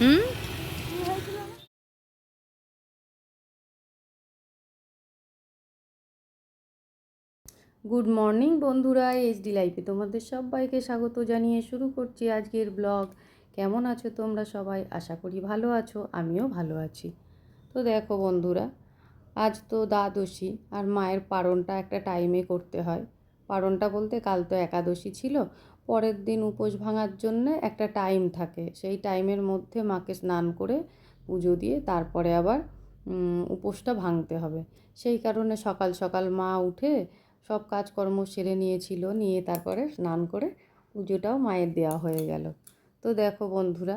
হুম? Good morning বন্ধুরা HD লাইফে তোমাদের সবাইকে স্বাগত জানিয়ে শুরু করছি আজকের ব্লগ। কেমন আছো তোমরা সবাই? আশা করি ভালো আছো, আমিও ভালো আছি। তো দেখো বন্ধুরা, আজ তো দ্বাদশী আর মায়ের পারণটা একটা টাইমে করতে হয়। পারণটা বলতে কাল তো একাদশী ছিল পরের দিন উপোস ভাঙার জন্য একটা টাইম থাকে। সেই টাইমের মধ্যে মাকে স্নান করে পুজো দিয়ে তারপরে আবার উপোসটা ভাঙতে হবে। সেই কারণে সকাল সকাল মা উঠে সব কাজকর্ম সেরে নিয়েছিল, নিয়ে তারপরে স্নান করে পুজোটাও মায়ের দেওয়া হয়ে গেল। তো দেখো বন্ধুরা,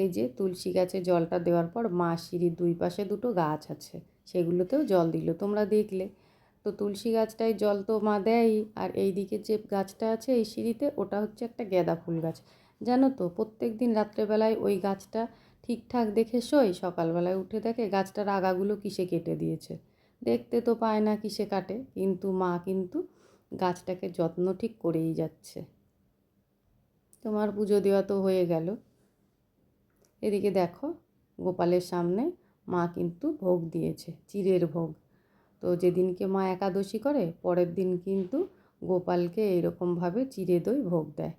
এই যে তুলসী গাছে জলটা দেওয়ার পর মা সিঁড়ির দুই পাশে দুটো গাছ আছে, সেগুলোতেও জল দিল। তোমরা দেখলে তো তুলসী গাছটায় জল তো মা দেয়ই, আর এই দিকে যে গাছটা আছে এই সিঁড়িতে ওটা হচ্ছে একটা গ্যাদা ফুল গাছ। জানো তো, প্রত্যেক দিন রাত্রেবেলায় ওই গাছটা ঠিকঠাক দেখে শোয়, সকালবেলায় উঠে দেখে গাছটার আগাগুলো কিসে কেটে দিয়েছে। দেখতে তো পায় না কিসে কাটে, কিন্তু মা কিন্তু গাছটাকে যত্ন ঠিক করেই যাচ্ছে। তোমার পুজো দেওয়া তো হয়ে গেল। এদিকে দেখো, গোপালের সামনে মা কিন্তু ভোগ দিয়েছে চিরের ভোগ। তো যেদিনকে মা একাদশী করে, পরের দিন কিন্তু গোপালকে এইরকমভাবে চিড়ে দই ভোগ দেয়।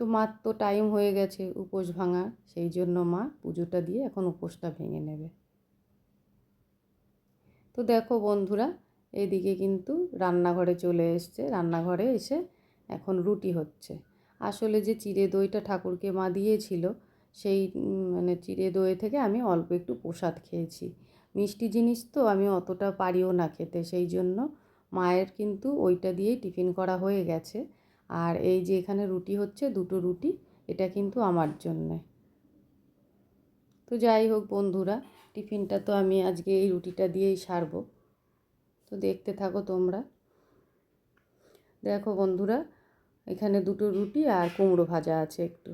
তো মার তো টাইম হয়ে গেছে উপোস ভাঙা সেই জন্য মা পুজোটা দিয়ে এখন উপোসটা ভেঙে নেবে। তো দেখো বন্ধুরা, এদিকে কিন্তু রান্নাঘরে চলে এসছে। রান্নাঘরে এসে এখন রুটি হচ্ছে। আসলে যে চিড়ে দইটা ঠাকুরকে মা দিয়েছিল, সেই মানে চিড়ে দই থেকে আমি অল্প একটু প্রসাদ খেয়েছি। মিষ্টি জিনিস তো আমি অতটা পারিও না খেতে, সেই জন্য মায়ের কিন্তু ওইটা দিয়েই টিফিন করা হয়ে গেছে। আর এই যে এখানে রুটি হচ্ছে, দুটো রুটি, এটা কিন্তু আমার জন্যে। তো যাই হোক বন্ধুরা, টিফিনটা তো আমি আজকে এই রুটিটা দিয়েই সারবো। তো দেখতে থাকো তোমরা। দেখো বন্ধুরা, এখানে দুটো রুটি আর কুমড়ো ভাজা আছে একটু।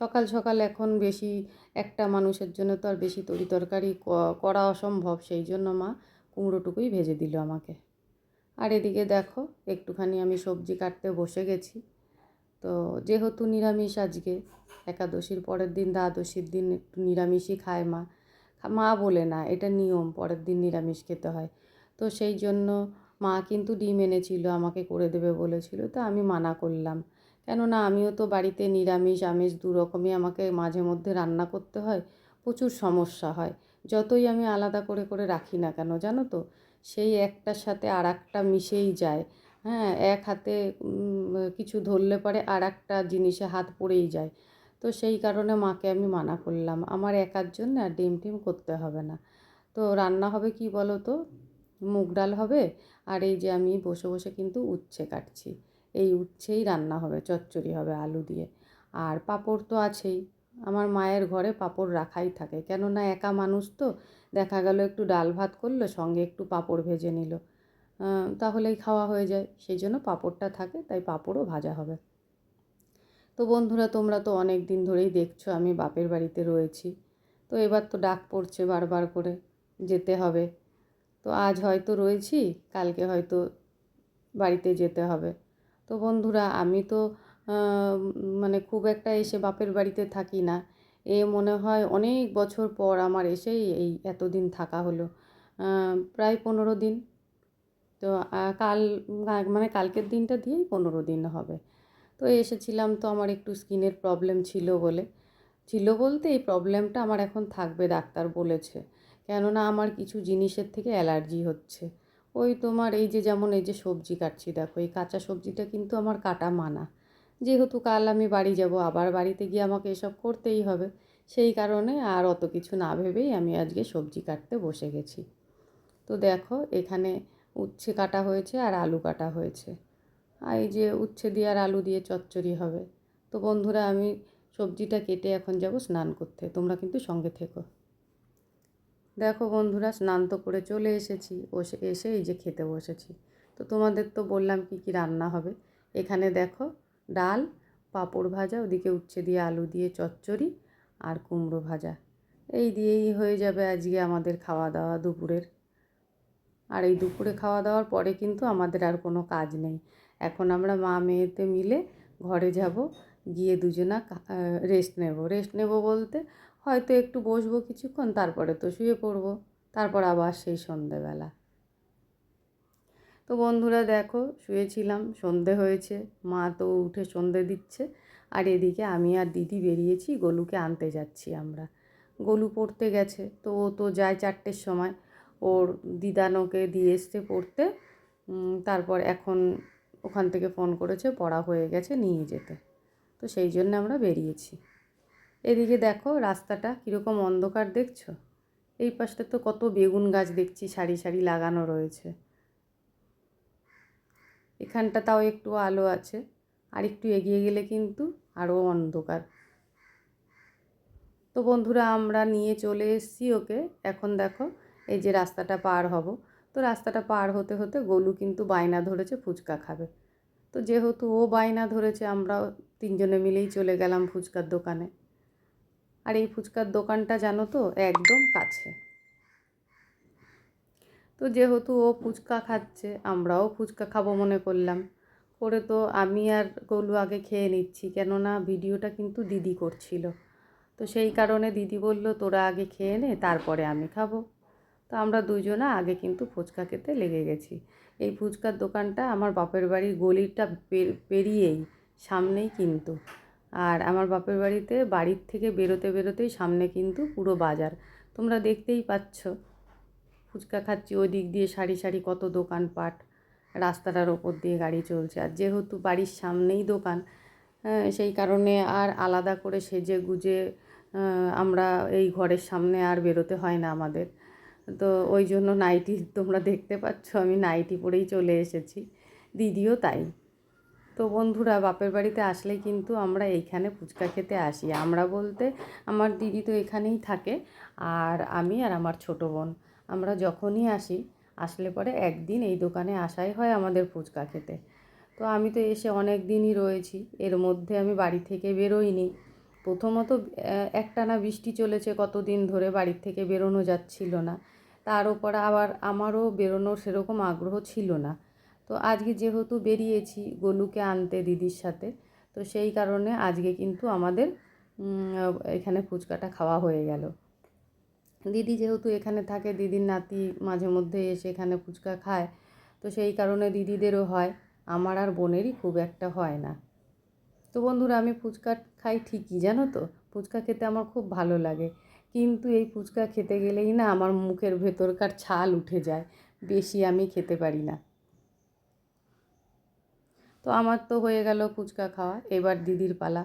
সকাল সকাল এখন বেশি একটা মানুষের জন্য তো আর বেশি তরি তরকারি করা অসম্ভব। সেই জন্য মা কুমড়োটুকুই ভেজে দিল আমাকে। আর এদিকে দেখো, একটুখানি আমি সবজি কাটতে বসে গেছি। তো যেহেতু নিরামিষ আজকে, একাদশীর পরের দিন, দ্বাদশীর দিন একটু নিরামিষই খায় মা। মা বলে না, এটা নিয়ম, পরের দিন নিরামিষ খেতে হয়। তো সেই জন্য মা কিন্তু ডিম এনেছিল, আমাকে করে দেবে বলেছিল, তো আমি মানা করলাম। কেননা আমিও তো বাড়িতে নিরামিষ, আমিষ দু রকমই আমাকে মাঝে মধ্যে রান্না করতে হয়, প্রচুর সমস্যা হয়। যতই আমি আলাদা করে করে রাখি না কেন জানো তো? সেই একটার সাথে আর একটা মিশেই যায়। হ্যাঁ এক হাতে কিছু ধরলে পরে আর একটা জিনিসে হাত পড়েই যায়। তো সেই কারণে মাকে আমি মানা করলাম। আমার একার জন্য আর ডিম টিম করতে হবে না। তো রান্না হবে কি বলো তো? মুগ ডাল হবে, আর এই যে আমি বসে বসে কিন্তু উচ্ছে কাটছি। এই উচ্ছেই রান্না হবে, চচ্চড়ি হবে আলু দিয়ে। আর পাঁপড় তো আছেই। আমার মায়ের ঘরে পাঁপড় রাখাই থাকে। কেননা একা মানুষ তো, দেখা গেল একটু ডাল ভাত করল, সঙ্গে একটু পাঁপড় ভেজে নিল। তাহলেই খাওয়া হয়ে যায়। সেই জন্য পাঁপড়টা থাকে, তাই পাঁপড়ও ভাজা হবে। তো বন্ধুরা, তোমরা তো অনেক দিন ধরেই দেখছ, আমি বাপের বাড়িতে রয়েছি। তো এবার তো ডাক পড়ছে বারবার করে, যেতে হবে। তো আজ হয়তো রয়েছি, কালকে হয়তো বাড়িতে যেতে হবে। তো বন্ধুরা, আমি তো মানে খুব একটা এসে বাপের বাড়িতে থাকি না। এ মনে হয় অনেক বছর পর আমার এসেই এই এতদিন থাকা হলো। প্রায় পনেরো দিন। তো কাল মানে কালকের দিনটা দিয়েই পনেরো দিন হবে। তো এসেছিলাম তো আমার একটু স্কিনের প্রবলেম ছিল বলে। ছিল বলতে এই প্রবলেমটা আমার এখন থাকবে, ডাক্তার বলেছে। কেননা আমার কিছু জিনিসের থেকে অ্যালার্জি হচ্ছে। ওই তোমার এই যে যেমন এই যে সবজি কাটছি, দেখো এই কাঁচা সবজিটা কিন্তু আমার কাটা মানা। যেহেতু কাল আমি বাড়ি যাব, আবার বাড়িতে গিয়ে আমাকে এসব করতেই হবে। সেই কারণে আর অত কিছু না ভেবেই আমি আজকে সবজি কাটতে বসে গেছি। তো দেখো এখানে উচ্ছে কাটা হয়েছে আর আলু কাটা হয়েছে। আর এই যে উচ্ছে দিয়ে আর আলু দিয়ে চচ্চড়ি হবে। তো বন্ধুরা আমি সবজিটা কেটে এখন যাব স্নান করতে। তোমরা কিন্তু সঙ্গে থেকো। দেখো বন্ধুরা, স্নান তো করে চলে এসেছি। এসে এই যে খেতে বসেছি। তো তোমাদের তো বললাম কি কি রান্না হবে? এখানে দেখো ডাল, পাঁপড় ভাজা, ওদিকে উচ্ছে দিয়ে আলু দিয়ে চচ্চড়ি আর কুমড়ো ভাজা। এই দিয়েই হয়ে যাবে আজকে আমাদের খাওয়া দাওয়া দুপুরের। আর এই দুপুরে খাওয়া দাওয়ার পরে কিন্তু আমাদের আর কোনো কাজ নেই। এখন আমরা মা মেয়েতে মিলে ঘরে যাব, গিয়ে দুজনা রেস্ট নেব। রেস্ট নেব বলতে হয়তো একটু বসবো কিছুক্ষণ, তারপরে তো শুয়ে পড়ব। তারপর আবার সেই সন্ধেবেলা। তো বন্ধুরা দেখো, শুয়েছিলাম, সন্ধে হয়েছে, মা তো উঠে সন্ধে দিচ্ছে। আর এদিকে আমি আর দিদি বেরিয়েছি, গলুকে আনতে যাচ্ছি আমরা। গলু পড়তে গেছে, তো ও তো যায় চারটের সময়। ওর দিদানোকে দিয়ে এসছে পড়তে। তারপর এখন ওখান থেকে ফোন করেছে, পড়া হয়ে গেছে, নিয়ে যেতে। তো সেই জন্য আমরা বেরিয়েছি। এদিকে দেখো রাস্তাটা কীরকম অন্ধকার দেখছ? এই পাশটা তো কত বেগুন গাছ দেখছি, সারি সারি লাগানো রয়েছে। এখানটা তাও একটু আলো আছে, আর একটু এগিয়ে গেলে কিন্তু আরও অন্ধকার। তো বন্ধুরা, আমরা নিয়ে চলে এসেছি ওকে। এখন দেখো, এই যে রাস্তাটা পার হব। তো রাস্তাটা পার হতে হতে গোলু কিন্তু বায়না ধরেছে, ফুচকা খাবে। তো যেহেতু ও বায়না ধরেছে আমরা তিনজনে মিলেই চলে গেলাম ফুচকার দোকানে। আর এই ফুচকার দোকানটা জানো তো, একদম কাছে। তো যেহেতু ও ফুচকা খাচ্ছে, আমরাও ফুচকা খাব মনে করলাম। করে তো আমি আর গোলু আগে খেয়ে নিচ্ছি, কেননা ভিডিওটা কিন্তু দিদি করছিল। তো সেই কারণে দিদি বলল, তোরা আগে খেয়ে নে, তারপরে আমি খাব। তো আমরা দুজনা আগে কিন্তু ফুচকা খেতে লেগে গেছি। এই ফুচকার দোকানটা আমার বাপের বাড়ির গলিটা পেরিয়েই, সামনেই কিন্তু। আর আমার বাপের বাড়িতে বাড়ির থেকে বেরোতে বেরোতেই সামনে কিন্তু পুরো বাজার। তোমরা দেখতেই পাচ্ছ। ফুচকা খাচ্ছি, ওই দিক দিয়ে সারি সারি কত দোকানপাট। রাস্তাটার ওপর দিয়ে গাড়ি চলছে। আর যেহেতু বাড়ির সামনেই দোকান সেই কারণে আর আলাদা করে সেজে গুজে আমরা এই ঘরের সামনে আর বেরোতে হয় না আমাদের। তো ওই জন্য নাইটি তোমরা দেখতে পাচ্ছ, আমি নাইটি পরেই চলে এসেছি। দিদিও তাই। তো বন্ধুরা, বাপের বাড়িতে আসলে কিন্তু আমরা এইখানে ফুচকা খেতে আসি। আমরা বলতে আমার দিদি তো এখানেই থাকে আর আমি আর আমার ছোটো বোন। আমরা যখনই আসি, আসলে পরে একদিন এই দোকানে আসাই হয় আমাদের ফুচকা খেতে। তো আমি তো এসে অনেক দিনই রয়েছি, এর মধ্যে আমি বাড়ি থেকে বেরোইনি। প্রথমত একটানা বৃষ্টি চলেছে কতদিন ধরে বাড়ির থেকে বেরোনো যাচ্ছিল না। তার ওপর আবার আমারও বেরোনোর সেরকম আগ্রহ ছিল না। তো আজকে যেহেতু বেরিয়েছি গলুকে আনতে দিদির সাথে, তো সেই কারণে আজকে কিন্তু আমাদের এখানে ফুচকাটা খাওয়া হয়ে গেল। দিদি যেহেতু এখানে থাকে, দিদির নাতি মাঝে মধ্যে এসে এখানে ফুচকা খায়, তো সেই কারণে দিদিদেরও হয়, আমার আর বোনেরই খুব একটা হয় না। তো বন্ধুরা, আমি ফুচকা খাই ঠিকই, জানো তো? ফুচকা খেতে আমার খুব ভালো লাগে, কিন্তু এই ফুচকা খেতে গেলেই না আমার মুখের ভেতরকার ছাল উঠে যায়, বেশি আমি খেতে পারি না। তো আমার তো হয়ে গেল ফুচকা খাওয়া, এবার দিদির পালা।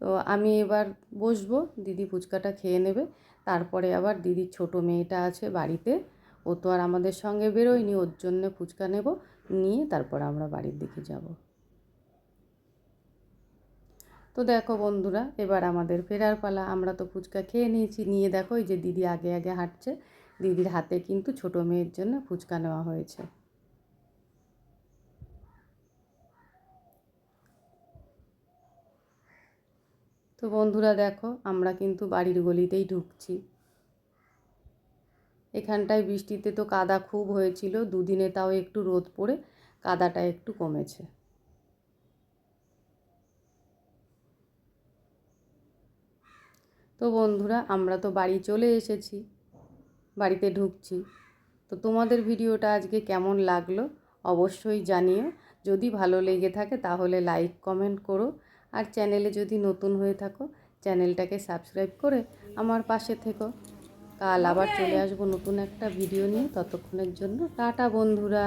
তো আমি এবার বসবো, দিদি ফুচকাটা খেয়ে নেবে, তারপরে আবার দিদির ছোট মেয়েটা আছে বাড়িতে, ও তো আর আমাদের সঙ্গে বেরোয়নি, ওর জন্য ফুচকা নেব, নিয়ে তারপর আমরা বাড়ির দিকে যাব। তো দেখো বন্ধুরা, এবার আমাদের ফেরার পালা, আমরা তো ফুচকা খেয়ে নিয়েছি, নিয়ে দেখো এই যে দিদি আগে আগে হাঁটছে, দিদির হাতে কিন্তু ছোট মেয়ের জন্য ফুচকা নেওয়া হয়েছে। তো বন্ধুরা দেখো, আমরা কিন্তু বাড়ির গলিতেই ঢুকছি। এখানটায় বৃষ্টিতে তো কাদা খুব হয়েছিল, দুদিনে তাও একটু রোদ পড়ে, কাদাটা একটু কমেছে। তো বন্ধুরা, আমরা তো বাড়ি চলে এসেছি, বাড়িতে ঢুকছি। তো তোমাদের ভিডিওটা আজকে কেমন লাগল, অবশ্যই জানিও। যদি ভালো লেগে থাকে তাহলে লাইক, কমেন্ট করো। আর চ্যানেলে যদি নতুন হয়ে থাকো, চ্যানেলটাকে সাবস্ক্রাইব করে আমার পাশে থেকো। কাল আবার চলে আসব নতুন একটা ভিডিও নিয়ে। ততক্ষণের জন্য টাটা বন্ধুরা।